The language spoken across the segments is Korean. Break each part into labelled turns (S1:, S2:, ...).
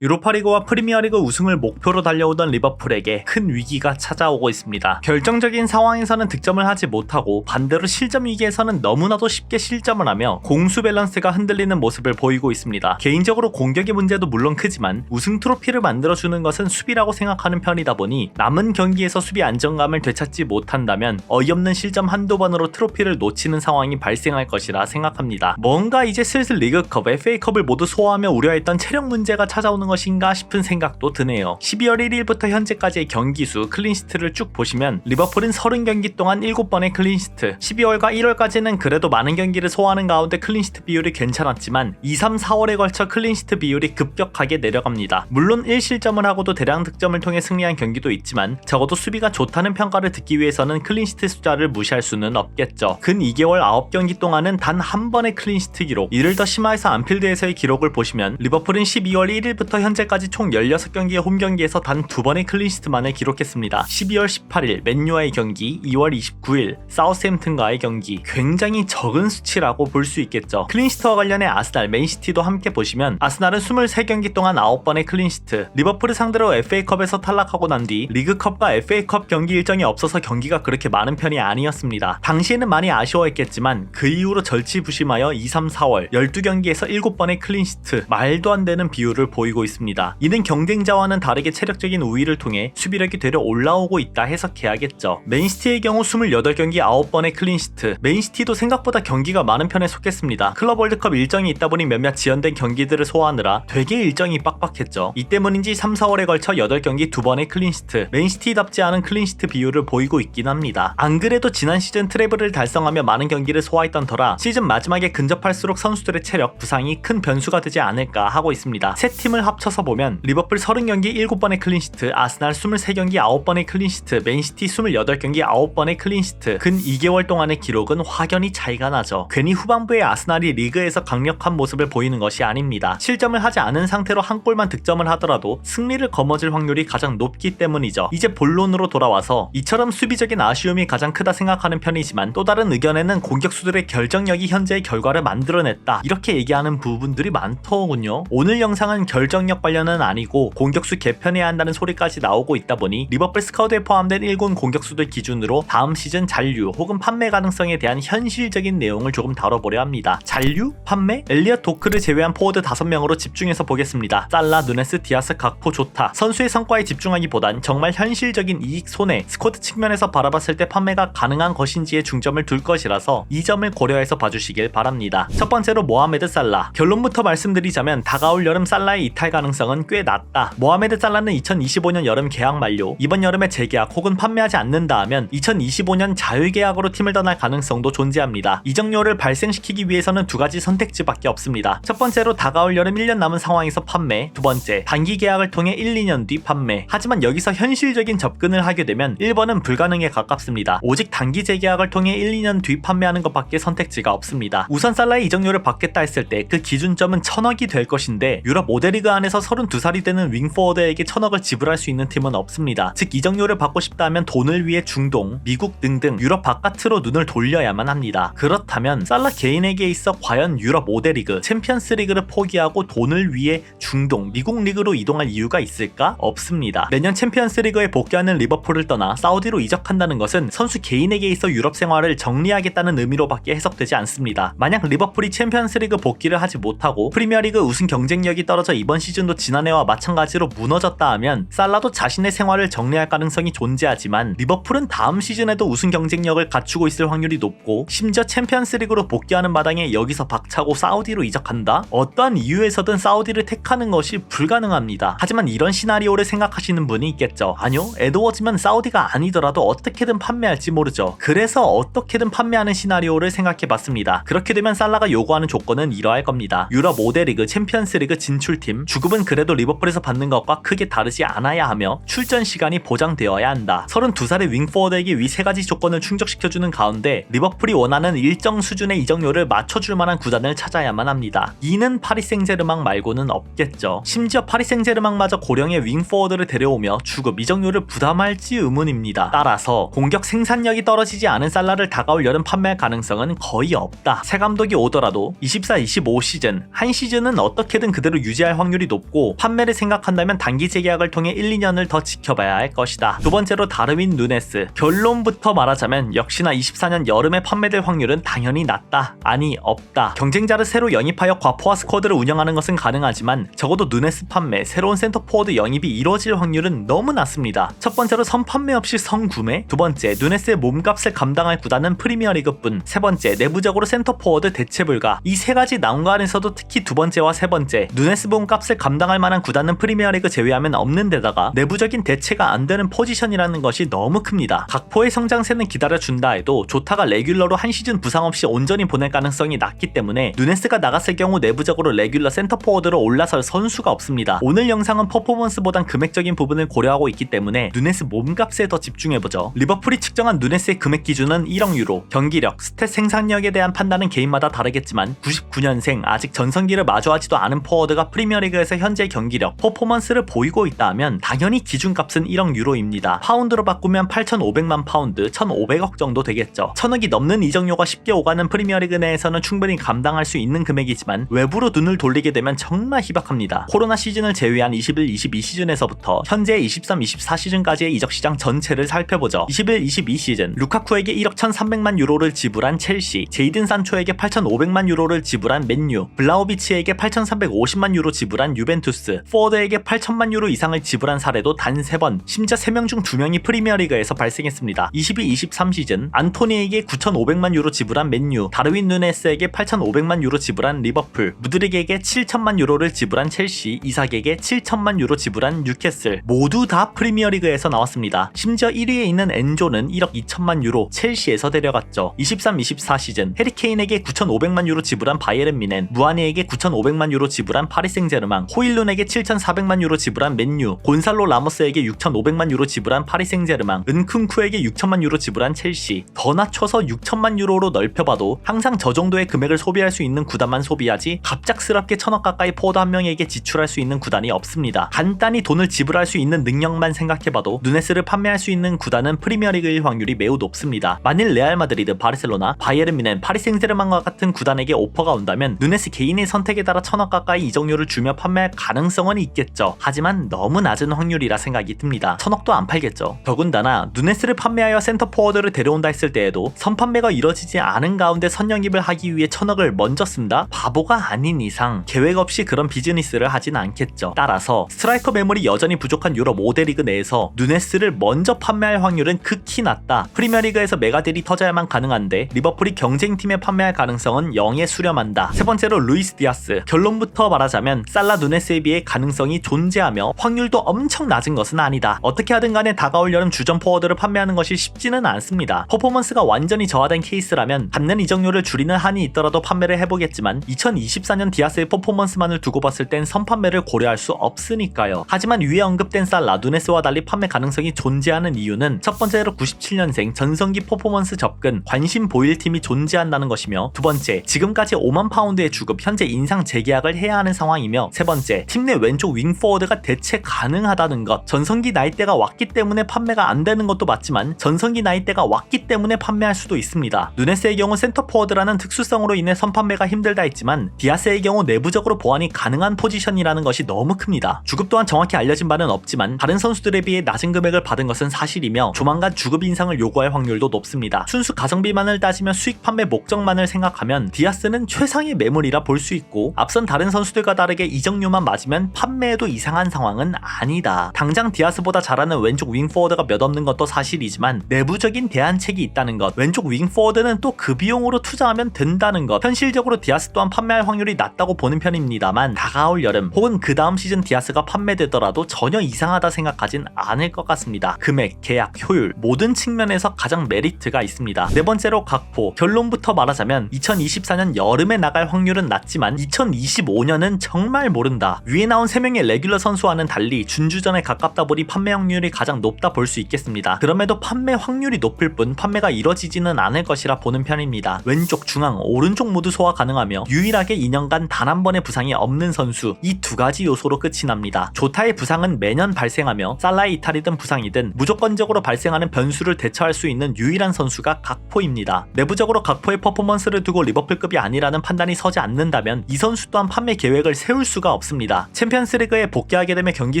S1: 유로파리그와 프리미어리그 우승을 목표로 달려오던 리버풀에게 큰 위기가 찾아오고 있습니다. 결정적인 상황에서는 득점을 하지 못하고 반대로 실점 위기에서는 너무나도 쉽게 실점을 하며 공수 밸런스가 흔들리는 모습을 보이고 있습니다. 개인적으로 공격의 문제도 물론 크지만 우승 트로피를 만들어주는 것은 수비라고 생각하는 편이다 보니 남은 경기에서 수비 안정감을 되찾지 못한다면 어이없는 실점 한두 번으로 트로피를 놓치는 상황이 발생할 것이라 생각합니다. 뭔가 이제 슬슬 리그컵, FA컵을 모두 소화하며 우려했던 체력 문제가 찾아오는 것인가 싶은 생각도 드네요. 12월 1일부터 현재까지의 경기수 클린시트를 쭉 보시면 리버풀은 30경기 동안 7번의 클린시트 12월과 1월까지는 그래도 많은 경기를 소화하는 가운데 클린시트 비율이 괜찮았지만 2, 3, 4월에 걸쳐 클린시트 비율이 급격하게 내려갑니다. 물론 1실점을 하고도 대량 득점을 통해 승리한 경기도 있지만 적어도 수비가 좋다는 평가를 듣기 위해서는 클린시트 숫자를 무시할 수는 없겠죠. 근 2개월 9경기 동안은 단 한 번의 클린시트 기록 이를 더 심화해서 안필드에서의 기록을 보시면 리버풀은 12월 1일부터 현재까지 총 16경기의 홈 경기에서 단 두 번의 클린시트만을 기록했습니다. 12월 18일 맨유와의 경기, 2월 29일 사우스햄튼과의 경기 굉장히 적은 수치라고 볼 수 있겠죠. 클린시트와 관련해 아스날, 맨시티도 함께 보시면 아스날은 23경기 동안 9번의 클린시트, 리버풀을 상대로 FA컵에서 탈락하고 난 뒤 리그컵과 FA컵 경기 일정이 없어서 경기가 그렇게 많은 편이 아니었습니다. 당시에는 많이 아쉬워했겠지만 그 이후로 절치부심하여 2, 3, 4월 12경기에서 7번의 클린시트 말도 안 되는 비율을 보이고 있습니다. 이는 경쟁자와는 다르게 체력적인 우위를 통해 수비력이 되려 올라오고 있다 해석해야겠죠. 맨시티의 경우 28경기 9번의 클린시트 맨시티도 생각보다 경기가 많은 편에 속했습니다. 클럽 월드컵 일정이 있다 보니 몇몇 지연된 경기들을 소화하느라 되게 일정이 빡빡했죠. 이 때문인지 3, 4월에 걸쳐 8경기 2번의 클린시트 맨시티답지 않은 클린시트 비율을 보이고 있긴 합니다. 안 그래도 지난 시즌 트래블을 달성하며 많은 경기를 소화했던 터라 시즌 마지막에 근접할수록 선수들의 체력 부상이 큰 변수가 되지 않을까 하고 있습니다. 세 팀을 합 쳐서 보면 리버풀 30경기 7번의 클린시트, 아스날 23경기 9번의 클린시트, 맨시티 28경기 9번의 클린시트 근 2개월 동안의 기록은 확연히 차이가 나죠. 괜히 후반부에 아스날이 리그에서 강력한 모습을 보이는 것이 아닙니다. 실점을 하지 않은 상태로 한 골만 득점을 하더라도 승리를 거머쥘 확률이 가장 높기 때문이죠. 이제 본론으로 돌아와서 이처럼 수비적인 아쉬움이 가장 크다 생각하는 편이지만 또 다른 의견에는 공격수들의 결정력이 현재의 결과를 만들어냈다 이렇게 얘기하는 부분들이 많더군요. 오늘 영상은 결정 력 관련은 아니고 공격수 개편해야 한다는 소리까지 나오고 있다 보니 리버풀 스카우드에 포함된 1군 공격수들 기준으로 다음 시즌 잔류 혹은 판매 가능성에 대한 현실적인 내용을 조금 다뤄보려 합니다. 잔류? 판매? 엘리엇 도크를 제외한 포워드 5명으로 집중해서 보겠습니다. 살라, 누네스, 디아스, 각포 좋다. 선수의 성과에 집중하기보단 정말 현실적인 이익 손해, 스쿼드 측면에서 바라봤을 때 판매가 가능한 것인지에 중점을 둘 것이라서 이 점을 고려해서 봐주시길 바랍니다. 첫 번째로 모하메드 살라. 결론부터 말씀드리자면 다가올 여름 살라의 이탈 가능성은 꽤 낮다. 모하메드 살라는 2025년 여름 계약 만료, 이번 여름에 재계약 혹은 판매하지 않는다 하면 2025년 자유계약으로 팀을 떠날 가능성도 존재합니다. 이적료를 발생시키기 위해서는 두 가지 선택지밖에 없습니다. 첫 번째로 다가올 여름 1년 남은 상황에서 판매, 두 번째 단기 계약을 통해 1, 2년 뒤 판매. 하지만 여기서 현실적인 접근을 하게 되면 1번은 불가능에 가깝습니다. 오직 단기 재계약을 통해 1, 2년 뒤 판매하는 것밖에 선택지가 없습니다. 우선 살라의 이적료를 받겠다 했을 때 그 기준점은 천억이 될 것인데 유럽 5대 리그 안에서 32살이 되는 윙포워드에게 천억을 지불할 수 있는 팀은 없습니다. 즉 이적료를 받고 싶다면 돈을 위해 중동, 미국 등등 유럽 바깥으로 눈을 돌려야만 합니다. 그렇다면 살라 개인에게 있어 과연 유럽 5대 리그, 챔피언스 리그를 포기하고 돈을 위해 중동, 미국 리그로 이동할 이유가 있을까? 없습니다. 내년 챔피언스 리그에 복귀하는 리버풀을 떠나 사우디로 이적한다는 것은 선수 개인에게 있어 유럽 생활을 정리하겠다는 의미로밖에 해석되지 않습니다. 만약 리버풀이 챔피언스 리그 복귀를 하지 못하고 프리미어리그 우승 경쟁력이 떨어져 이번 시즌 도 지난해와 마찬가지로 무너졌다 하면 살라도 자신의 생활을 정리할 가능성이 존재하지만 리버풀은 다음 시즌에도 우승 경쟁력을 갖추고 있을 확률이 높고 심지어 챔피언스 리그로 복귀하는 마당에 여기서 박차고 사우디로 이적한다? 어떠한 이유에서든 사우디를 택하는 것이 불가능합니다. 하지만 이런 시나리오를 생각하시는 분이 있겠죠. 아니요, 에드워즈면 사우디가 아니더라도 어떻게든 판매할지 모르죠. 그래서 어떻게든 판매하는 시나리오를 생각해봤습니다. 그렇게 되면 살라가 요구하는 조건은 이러할 겁니다. 유럽 5대 리그, 챔피언스 리그 진출팀, 주급은 그래도 리버풀에서 받는 것과 크게 다르지 않아야 하며 출전 시간이 보장되어야 한다. 32살의 윙포워드에게 위 세 가지 조건을 충족시켜주는 가운데 리버풀이 원하는 일정 수준의 이적료를 맞춰줄 만한 구단을 찾아야만 합니다. 이는 파리 생제르맹 말고는 없겠죠. 심지어 파리 생제르맹마저 고령의 윙포워드를 데려오며 주급 이적료를 부담할지 의문입니다. 따라서 공격 생산력이 떨어지지 않은 살라를 다가올 여름 판매할 가능성은 거의 없다. 새 감독이 오더라도 24-25 시즌 한 시즌은 어떻게든 그대로 유지할 확률이 높고 판매를 생각한다면 단기 재계약을 통해 1, 2년을 더 지켜봐야 할 것이다. 두 번째로 다르윈 누네스 결론부터 말하자면 역시나 24년 여름에 판매될 확률은 당연히 낮다. 아니 없다. 경쟁자를 새로 영입하여 과포화 스쿼드를 운영하는 것은 가능하지만 적어도 누네스 판매, 새로운 센터 포워드 영입이 이루어질 확률은 너무 낮습니다. 첫 번째로 선 판매 없이 선 구매, 두 번째 누네스의 몸값을 감당할 구단은 프리미어리그뿐, 세 번째 내부적으로 센터 포워드 대체 불가. 이 세 가지 안에서도 특히 두 번째와 세 번째 누네스 몸값을 감당할 만한 구단은 프리미어리그 제외하면 없는 데다가 내부적인 대체가 안 되는 포지션이라는 것이 너무 큽니다. 각포의 성장세는 기다려준다 해도 조타가 레귤러로 한 시즌 부상 없이 온전히 보낼 가능성이 낮기 때문에 누네스가 나갔을 경우 내부적으로 레귤러 센터 포워드로 올라설 선수가 없습니다. 오늘 영상은 퍼포먼스보단 금액적인 부분을 고려하고 있기 때문에 누네스 몸값에 더 집중해보죠. 리버풀이 측정한 누네스의 금액 기준은 1억 유로, 경기력, 스탯 생산력에 대한 판단은 개인마다 다르겠지만 99년생 아직 전성기를 마주하지도 않은 포워드가 프리미어리그에서 현재 경기력, 퍼포먼스를 보이고 있다 하면 당연히 기준값은 1억 유로입니다. 파운드로 바꾸면 8,500만 파운드, 1,500억 정도 되겠죠. 천억이 넘는 이적료가 쉽게 오가는 프리미어리그 내에서는 충분히 감당할 수 있는 금액이지만 외부로 눈을 돌리게 되면 정말 희박합니다. 코로나 시즌을 제외한 21, 22 시즌에서부터 현재 23, 24 시즌까지의 이적 시장 전체를 살펴보죠. 21, 22 시즌 루카쿠에게 1억 1,300만 유로를 지불한 첼시, 제이든 산초에게 8,500만 유로를 지불한 맨유, 블라우비치에게 8,350만 유로 지불한 유벤투스, 포워드에게 8천만 유로 이상을 지불한 사례도 단 3번, 심지어 3명 중 2명이 프리미어리그에서 발생했습니다. 22, 23 시즌 안토니에게 9,500만 유로 지불한 맨유, 다르윈 누네스에게 8,500만 유로 지불한 리버풀, 무드릭에게 7천만 유로를 지불한 첼시, 이삭에게 7천만 유로 지불한 뉴캐슬 모두 다 프리미어리그에서 나왔습니다. 심지어 1위에 있는 엔조는 1억 2천만 유로 첼시에서 데려갔죠. 23, 24 시즌 해리케인에게 9,500만 유로 지불한 바이에른 미넨, 무아니에게 9,500만 유로 지불한 파리 생제르맹, 호일룬에게 7,400만 유로 지불한 맨유, 곤살로 라모스에게 6,500만 유로 지불한 파리 생제르맹, 은쿤쿠에게 6천만 유로 지불한 첼시. 더 낮춰서 6천만 유로로 넓혀봐도 항상 저 정도의 금액을 소비할 수 있는 구단만 소비하지 갑작스럽게 천억 가까이 포워드 한 명에게 지출할 수 있는 구단이 없습니다. 간단히 돈을 지불할 수 있는 능력만 생각해봐도 누네스를 판매할 수 있는 구단은 프리미어리그일 확률이 매우 높습니다. 만일 레알 마드리드, 바르셀로나, 바이에른 미넨, 파리 생제르맹과 같은 구단에게 오퍼가 온다면 누네스 개인의 선택에 따라 천억 가까이 이적료를 주며 판매 할 가능성은 있겠죠. 하지만 너무 낮은 확률이라 생각이 듭니다. 천억도 안 팔겠죠. 더군다나 누네스를 판매하여 센터 포워드를 데려온다 했을 때에도 선판매가 이뤄지지 않은 가운데 선영입을 하기 위해 천억을 먼저 쓴다? 바보가 아닌 이상 계획 없이 그런 비즈니스를 하진 않겠죠. 따라서 스트라이커 매물이 여전히 부족한 유럽 5대 리그 내에서 누네스를 먼저 판매할 확률은 극히 낮다. 프리미어리그에서 메가딜이 터져야만 가능한데 리버풀이 경쟁팀에 판매할 가능성은 0에 수렴한다. 세 번째로 루이스 디아스. 결론부터 말하자면 살라 누네스에 비해 가능성이 존재하며 확률도 엄청 낮은 것은 아니다. 어떻게 하든 간에 다가올 여름 주전 포워드를 판매하는 것이 쉽지는 않습니다. 퍼포먼스가 완전히 저하된 케이스라면 받는 이적료를 줄이는 한이 있더라도 판매를 해보겠지만 2024년 디아스의 퍼포먼스만을 두고 봤을 땐 선판매를 고려할 수 없으니까요. 하지만 위에 언급된 살라 누네스와 달리 판매 가능성이 존재하는 이유는 첫 번째로 97년생 전성기 퍼포먼스 접근 관심 보일 팀이 존재한다는 것이며 두 번째 지금까지 5만 파운드의 주급 현재 인상 재계약을 해야 하는 상황이며 세 번째 팀 내 왼쪽 윙 포워드가 대체 가능하다는 것 전성기 나이대가 왔기 때문에 판매가 안 되는 것도 맞지만 전성기 나이대가 왔기 때문에 판매할 수도 있습니다. 누네스의 경우 센터 포워드라는 특수성으로 인해 선판매가 힘들다 했지만 디아스의 경우 내부적으로 보완이 가능한 포지션이라는 것이 너무 큽니다. 주급 또한 정확히 알려진 바는 없지만 다른 선수들에 비해 낮은 금액을 받은 것은 사실이며 조만간 주급 인상을 요구할 확률도 높습니다. 순수 가성비만을 따지면 수익 판매 목적만을 생각하면 디아스는 최상의 매물이라 볼 수 있고 앞선 다른 선수들과 다르게 이적 료만 맞으면 판매에도 이상한 상황은 아니다. 당장 디아스보다 잘하는 왼쪽 윙 포워드가 몇 없는 것도 사실이지만 내부적인 대안책이 있다는 것 왼쪽 윙 포워드는 또 그 비용으로 투자하면 된다는 것 현실적으로 디아스 또한 판매할 확률이 낮다고 보는 편입니다만 다가올 여름 혹은 그 다음 시즌 디아스가 판매되더라도 전혀 이상하다 생각하진 않을 것 같습니다. 금액, 계약, 효율 모든 측면에서 가장 메리트가 있습니다. 네 번째로 각포 결론부터 말하자면 2024년 여름에 나갈 확률은 낮지만 2025년은 정말 모른다. 오른다. 위에 나온 3명의 레귤러 선수와는 달리 준주전에 가깝다 보니 판매 확률이 가장 높다 볼 수 있겠습니다. 그럼에도 판매 확률이 높을 뿐 판매가 이뤄지지는 않을 것이라 보는 편입니다. 왼쪽, 중앙, 오른쪽 모두 소화 가능하며 유일하게 2년간 단 한 번의 부상이 없는 선수 이 두 가지 요소로 끝이 납니다. 조타의 부상은 매년 발생하며 살라의 이탈이든 부상이든 무조건적으로 발생하는 변수를 대처할 수 있는 유일한 선수가 각포입니다. 내부적으로 각포의 퍼포먼스를 두고 리버풀급이 아니라는 판단이 서지 않는다면 이 선수 또한 판매 계획을 세울 수가 없습니다. 챔피언스리그에 복귀하게 되면 경기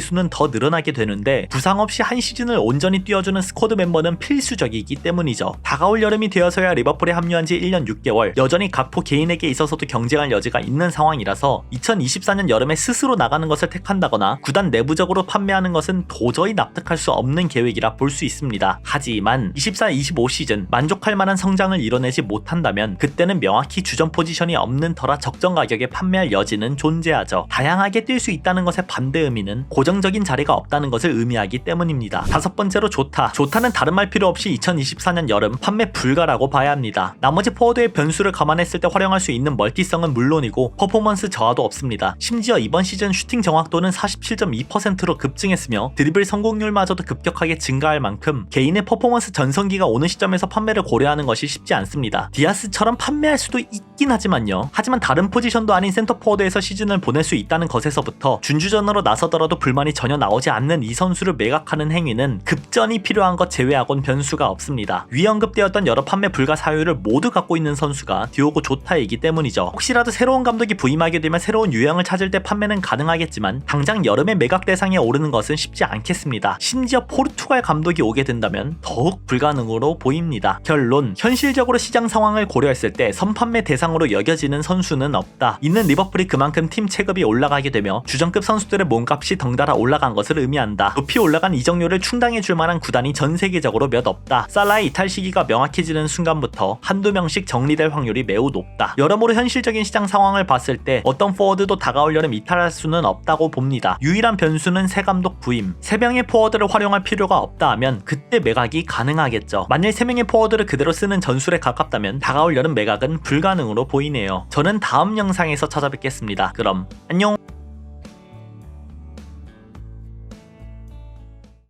S1: 수는 더 늘어나게 되는데 부상 없이 한 시즌을 온전히 뛰어주는 스쿼드 멤버는 필수적이기 때문이죠. 다가올 여름이 되어서야 리버풀에 합류한 지 1년 6개월 여전히 각포 개인에게 있어서도 경쟁할 여지가 있는 상황이라서 2024년 여름에 스스로 나가는 것을 택한다거나 구단 내부적으로 판매하는 것은 도저히 납득할 수 없는 계획이라 볼 수 있습니다. 하지만 24-25 시즌 만족할 만한 성장을 이뤄내지 못한다면 그때는 명확히 주전 포지션이 없는 터라 적정 가격에 판매할 여지는 존재하죠. 다양 하게 뛸 수 있다는 것의 반대 의미는 고정적인 자리가 없다는 것을 의미하기 때문입니다. 다섯 번째로 좋다. 좋다는 다른 말 필요 없이 2024년 여름 판매 불가라고 봐야 합니다. 나머지 포워드의 변수를 감안했을 때 활용할 수 있는 멀티성은 물론이고 퍼포먼스 저하도 없습니다. 심지어 이번 시즌 슈팅 정확도는 47.2%로 급증했으며 드리블 성공률마저도 급격하게 증가할 만큼 개인의 퍼포먼스 전성기가 오는 시점에서 판매를 고려하는 것이 쉽지 않습니다. 디아스처럼 판매할 수도 있 긴 하지만요. 하지만 다른 포지션도 아닌 센터 포워드에서 시즌을 보낼 수 있다는 것에서부터 준주전으로 나서더라도 불만이 전혀 나오지 않는 이 선수를 매각하는 행위는 급전이 필요한 것 제외하곤 변수가 없습니다. 위 언급되었던 여러 판매 불가 사유를 모두 갖고 있는 선수가 디오고 조타이기 때문이죠. 혹시라도 새로운 감독이 부임하게 되면 새로운 유형을 찾을 때 판매는 가능하겠지만 당장 여름에 매각 대상에 오르는 것은 쉽지 않겠습니다. 심지어 포르투갈 감독이 오게 된다면 더욱 불가능으로 보입니다. 결론 현실적으로 시장 상황을 고려했을 때 선판매 대상 으로 여겨지는 선수는 없다. 이는 리버풀이 그만큼 팀 체급이 올라가게 되며 주전급 선수들의 몸값이 덩달아 올라간 것을 의미한다. 높이 올라간 이적료를 충당해 줄 만한 구단이 전 세계적으로 몇 없다. 살라의 이탈 시기가 명확해지는 순간부터 한두 명씩 정리될 확률이 매우 높다. 여러모로 현실적인 시장 상황을 봤을 때 어떤 포워드도 다가올 여름 이탈할 수는 없다고 봅니다. 유일한 변수는 새 감독 부임. 세 명의 포워드를 활용할 필요가 없다 하면 그때 매각이 가능하겠죠. 만일 세 명의 포워드를 그대로 쓰는 전술에 가깝다면 다가올 여름 매각은 불가능 으로 보이네요. 저는 다음 영상에서 찾아뵙겠습니다. 그럼 안녕.